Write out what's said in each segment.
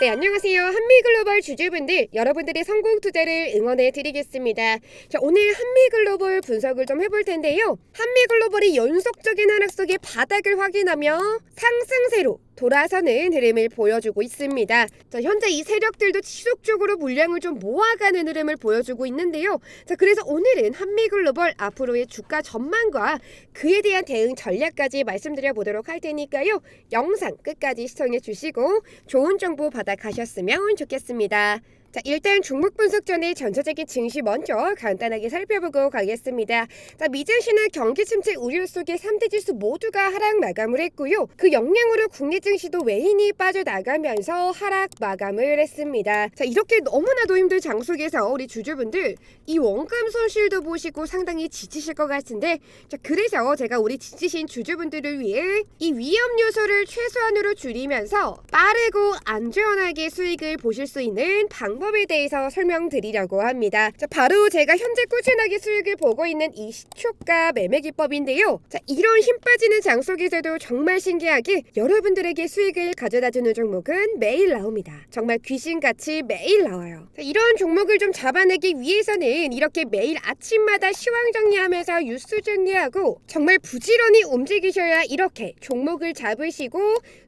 네, 안녕하세요. 한미글로벌 주주분들, 여러분들의 성공 투자를 응원해 드리겠습니다. 자, 오늘 한미글로벌 분석을 좀 해볼 텐데요. 한미글로벌이 연속적인 하락 속의 바닥을 확인하며 상승세로 돌아서는 흐름을 보여주고 있습니다. 자, 현재 이 세력들도 지속적으로 물량을 좀 모아가는 흐름을 보여주고 있는데요. 자, 그래서 오늘은 한미글로벌 앞으로의 주가 전망과 그에 대한 대응 전략까지 말씀드려 보도록 할 테니까요. 영상 끝까지 시청해 주시고 좋은 정보 받아 가셨으면 좋겠습니다. 자, 일단 종목 분석 전에 전체적인 증시 먼저 간단하게 살펴보고 가겠습니다. 자, 미증시는 경기 침체 우려 속에 3대 지수 모두가 하락 마감을 했고요. 그 영향으로 국내 증시도 외인이 빠져나가면서 하락 마감을 했습니다. 자, 이렇게 너무나도 힘든 장 속에서 우리 주주분들 이 원금 손실도 보시고 상당히 지치실 것 같은데 자, 그래서 제가 우리 지치신 주주분들을 위해 이 위험 요소를 최소한으로 줄이면서 빠르고 안전하게 수익을 보실 수 있는 방법 에 대해서 설명드리려고 합니다. 자, 바로 제가 현재 꾸준하게 수익을 보고 있는 이 시초가 매매 기법인데요. 자, 이런 힘 빠지는 장 속에서도 정말 신기하게 여러분들에게 수익을 가져다주는 종목은 매일 나옵니다. 정말 귀신같이 매일 나와요. 자, 이런 종목을 좀 잡아내기 위해서는 이렇게 매일 아침마다 시황 정리하면서 뉴스 정리하고 정말 부지런히 움직이셔야 이렇게 종목을 잡으시고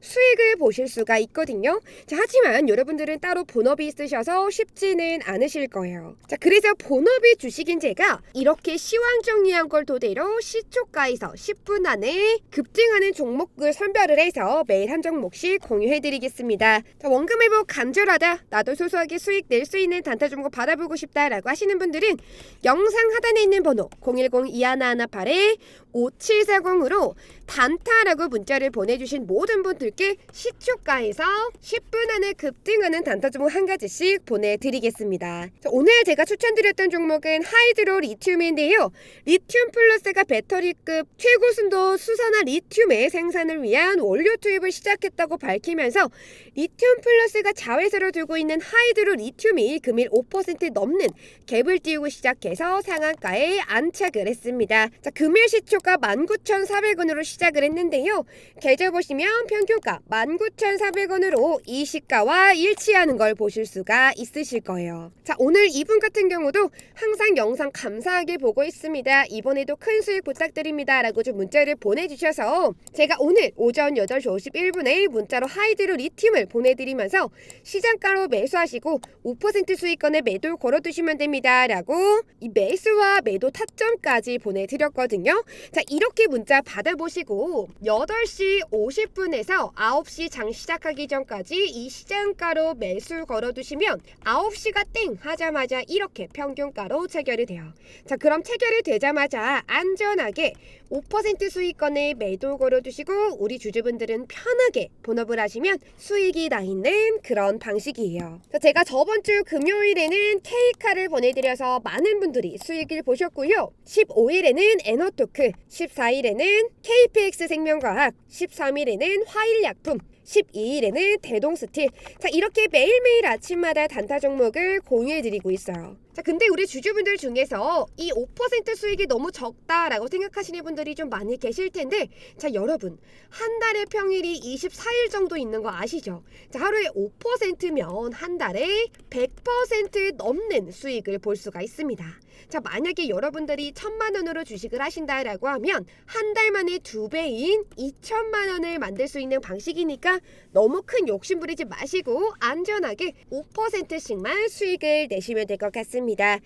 수익을 보실 수가 있거든요. 자, 하지만 여러분들은 따로 본업이 있으셔서 쉽지는 않으실 거예요. 자, 그래서 본업이 주식인 제가 이렇게 시황 정리한 걸 토대로 시초가에서 10분 안에 급등하는 종목을 선별을 해서 매일 한 종목씩 공유해드리겠습니다. 자, 원금 회복 간절하다. 나도 소소하게 수익 낼 수 있는 단타 종목 받아보고 싶다라고 하시는 분들은 영상 하단에 있는 번호 010-2118에 5740으로 단타라고 문자를 보내주신 모든 분들께 시초가에서 10분 안에 급등하는 단타 종목 한 가지씩 보내드리겠습니다. 자, 오늘 제가 추천드렸던 종목은 하이드로 리튬인데요. 리튬 플러스가 배터리급 최고 순도 수산화 리튬의 생산을 위한 원료 투입을 시작했다고 밝히면서 리튬 플러스가 자회사로 두고 있는 하이드로 리튬이 금일 5% 넘는 갭을 띄우고 시작해서 상한가에 안착을 했습니다. 자, 금일 시초가 19,400원으로 시작을 했는데요. 계좌 보시면 평균가 19,400원으로 이 시가와 일치하는 걸 보실 수가 있으실 거예요. 자, 오늘 이분 같은 경우도 항상 영상 감사하게 보고 있습니다. 이번에도 큰 수익 부탁드립니다. 라고 좀 문자를 보내주셔서 제가 오늘 오전 8시 51분에 문자로 하이드로 리튬을 보내드리면서 시장가로 매수하시고 5% 수익권에 매도 걸어두시면 됩니다. 라고 이 매수와 매도 타점까지 보내드렸거든요. 자, 이렇게 문자 받아보시고 8시 50분에서 9시 장 시작하기 전까지 이 시장가로 매수 걸어두시면 9시가 땡 하자마자 이렇게 평균가로 체결이 돼요. 자, 그럼 체결이 되자마자 안전하게 5% 수익권에 매도 걸어두시고 우리 주주분들은 편하게 본업을 하시면 수익이 나 있는 그런 방식이에요. 자, 제가 저번 주 금요일에는 K카를 보내드려서 많은 분들이 수익을 보셨고요. 15일에는 에너토크, 14일에는 KPX 생명과학, 13일에는 화일약품, 12일에는 대동스틸. 자, 이렇게 매일매일 아침마다 단타 종목을 공유해드리고 있어요. 자, 근데 우리 주주분들 중에서 이 5% 수익이 너무 적다라고 생각하시는 분들이 좀 많이 계실 텐데, 자, 여러분, 한 달에 평일이 24일 정도 있는 거 아시죠? 자, 하루에 5%면 한 달에 100% 넘는 수익을 볼 수가 있습니다. 자, 만약에 여러분들이 천만 원으로 주식을 하신다라고 하면 한 달 만에 두 배인 2천만 원을 만들 수 있는 방식이니까 너무 큰 욕심 부리지 마시고 안전하게 5%씩만 수익을 내시면 될 것 같습니다.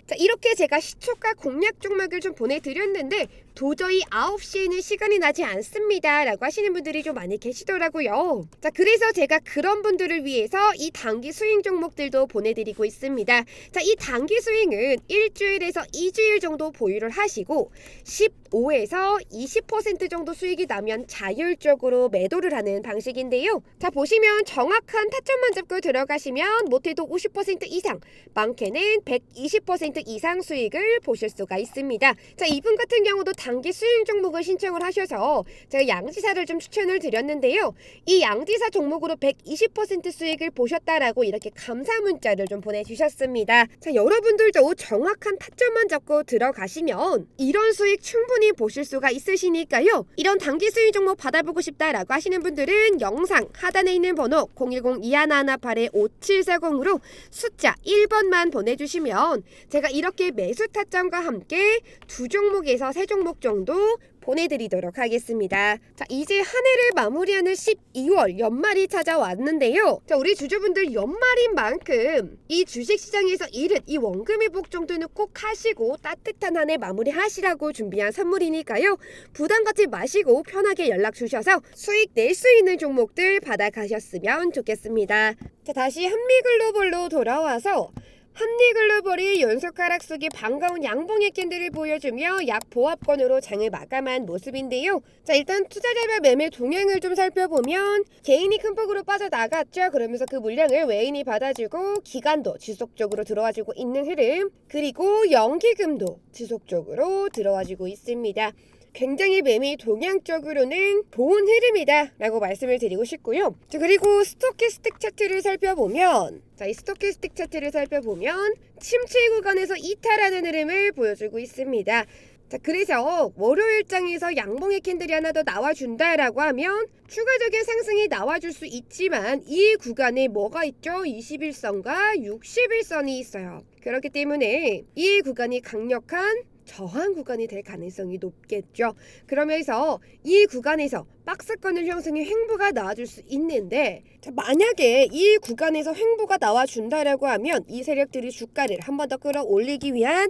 자, 이렇게 제가 시초가 공략 종목을 좀 보내드렸는데 도저히 9시에는 시간이 나지 않습니다. 라고 하시는 분들이 좀 많이 계시더라고요. 자, 그래서 제가 그런 분들을 위해서 이 단기 스윙 종목들도 보내드리고 있습니다. 자, 이 단기 스윙은 일주일에서 2주일 정도 보유를 하시고 15에서 20% 정도 수익이 나면 자율적으로 매도를 하는 방식인데요. 자, 보시면 정확한 타점만 잡고 들어가시면 못해도 50% 이상, 많게는 120% 이상 수익을 보실 수가 있습니다. 자, 이분 같은 경우도 단기 수익 종목을 신청을 하셔서 제가 양지사를 좀 추천을 드렸는데요. 이 양지사 종목으로 120% 수익을 보셨다라고 이렇게 감사 문자를 좀 보내주셨습니다. 자, 여러분들도 정확한 타점만 잡고 들어가시면 이런 수익 충분히 보실 수가 있으시니까요. 이런 단기 수익 종목 받아보고 싶다라고 하시는 분들은 영상 하단에 있는 번호 010-2118-5740으로 숫자 1번만 보내주시면 제가 이렇게 매수 타점과 함께 두 종목에서 세 종목 정도 보내드리도록 하겠습니다. 자, 이제 한 해를 마무리하는 12월 연말이 찾아왔는데요. 자, 우리 주주분들 연말인 만큼 이 주식시장에서 잃은 이 원금 회복 정도는 꼭 하시고 따뜻한 한 해 마무리하시라고 준비한 선물이니까요. 부담 갖지 마시고 편하게 연락 주셔서 수익 낼 수 있는 종목들 받아가셨으면 좋겠습니다. 자, 다시 한미글로벌로 돌아와서 한리글로벌이 연속 하락 속에 반가운 양봉의 캔들을 보여주며 약 보합권으로 장을 마감한 모습인데요. 자 일단 투자자별 매매 동향을 좀 살펴보면 개인이 큰 폭으로 빠져나갔죠. 그러면서 그 물량을 외인이 받아주고 기간도 지속적으로 들어와주고 있는 흐름 그리고 연기금도 지속적으로 들어와주고 있습니다. 굉장히 매매 동향적으로는 좋은 흐름이다 라고 말씀을 드리고 싶고요. 자, 그리고 스토캐스틱 차트를 살펴보면 자, 이 스토캐스틱 차트를 살펴보면 침체 구간에서 이탈하는 흐름을 보여주고 있습니다. 자, 그래서 월요일장에서 양봉의 캔들이 하나 더 나와준다라고 하면 추가적인 상승이 나와줄 수 있지만 이 구간에 뭐가 있죠? 21선과 61선이 있어요. 그렇기 때문에 이 구간이 강력한 저항 구간이 될 가능성이 높겠죠. 그러면서 이 구간에서 박스권을 형성해 횡보가 나와줄 수 있는데 자, 만약에 이 구간에서 횡보가 나와준다라고 하면 이 세력들이 주가를 한 번 더 끌어올리기 위한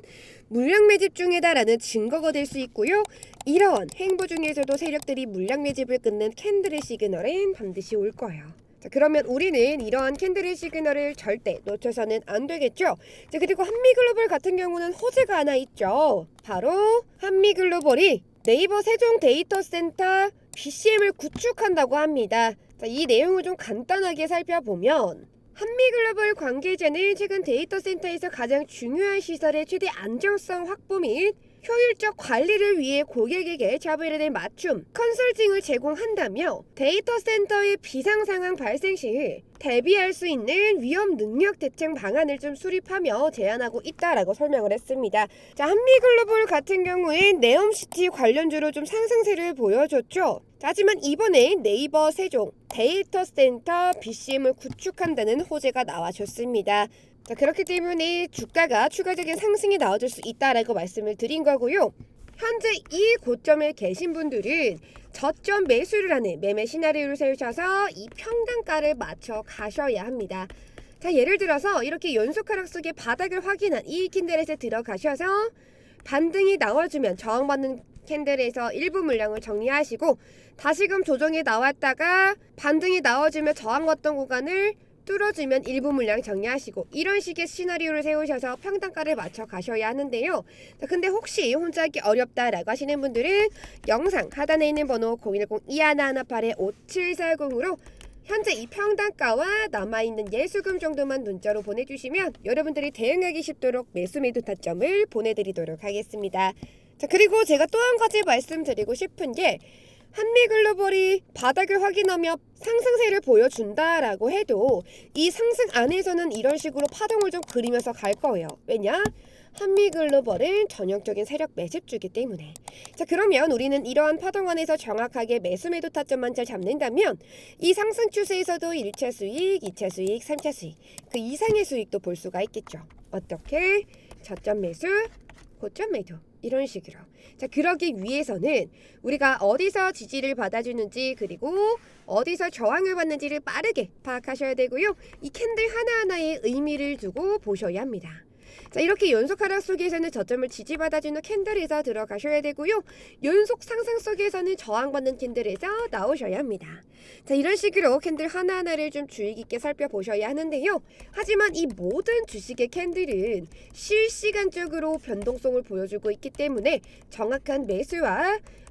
물량 매집 중이다라는 증거가 될 수 있고요. 이러한 횡보 중에서도 세력들이 물량 매집을 끊는 캔들의 시그널은 반드시 올 거예요. 자, 그러면 우리는 이러한 캔들의 시그널을 절대 놓쳐서는 안 되겠죠. 자, 그리고 한미글로벌 같은 경우는 호재가 하나 있죠. 바로 한미글로벌이 네이버 세종 데이터 센터 BCM을 구축한다고 합니다. 자, 이 내용을 좀 간단하게 살펴보면 한미글로벌 관계자는 최근 데이터 센터에서 가장 중요한 시설의 최대 안정성 확보 및 효율적 관리를 위해 고객에게 자비를 맞춤 컨설팅을 제공한다며 데이터 센터의 비상 상황 발생 시 대비할 수 있는 위험 능력 대책 방안을 좀 수립하며 제안하고 있다라고 설명을 했습니다. 자, 한미글로벌 같은 경우엔 네옴시티 관련주로 좀 상승세를 보여줬죠. 자, 하지만 이번에 네이버 세종 데이터 센터 BCM을 구축한다는 호재가 나와줬습니다. 자, 그렇기 때문에 주가가 추가적인 상승이 나와줄 수 있다라고 말씀을 드린 거고요. 현재 이 고점에 계신 분들은 저점 매수를 하는 매매 시나리오를 세우셔서 이 평단가를 맞춰 가셔야 합니다. 자, 예를 들어서 이렇게 연속 하락 속에 바닥을 확인한 이 캔들에서 들어가셔서 반등이 나와주면 저항받는 캔들에서 일부 물량을 정리하시고 다시금 조정이 나왔다가 반등이 나와주면 저항받던 구간을 뚫어주면 일부 물량 정리하시고 이런 식의 시나리오를 세우셔서 평단가를 맞춰 가셔야 하는데요. 자, 근데 혹시 혼자 하기 어렵다라고 하시는 분들은 영상 하단에 있는 번호 010-2118-5740으로 현재 이 평단가와 남아있는 예수금 정도만 문자로 보내주시면 여러분들이 대응하기 쉽도록 매수 매도 타점을 보내드리도록 하겠습니다. 자 그리고 제가 또 한 가지 말씀드리고 싶은 게 한미 글로벌이 바닥을 확인하며 상승세를 보여준다라고 해도 이 상승 안에서는 이런 식으로 파동을 좀 그리면서 갈 거예요. 왜냐? 한미 글로벌은 전형적인 세력 매집주기 때문에 자 그러면 우리는 이러한 파동 안에서 정확하게 매수 매도 타점만 잘 잡는다면 이 상승 추세에서도 1차 수익, 2차 수익, 3차 수익 그 이상의 수익도 볼 수가 있겠죠. 어떻게? 저점 매수, 고점 매도 이런 식으로. 자, 그러기 위해서는 우리가 어디서 지지를 받아주는지 그리고 어디서 저항을 받는지를 빠르게 파악하셔야 되고요. 이 캔들 하나하나에 의미를 두고 보셔야 합니다. 자, 이렇게 연속 하락 속에서는 저점을 지지받아주는 캔들에서 들어가셔야 되고요. 연속 상승 속에서는 저항받는 캔들에서 나오셔야 합니다. 자, 이런 식으로 캔들 하나하나를 좀 주의 깊게 살펴보셔야 하는데요. 하지만 이 모든 주식의 캔들은 실시간적으로 변동성을 보여주고 있기 때문에 정확한 매수와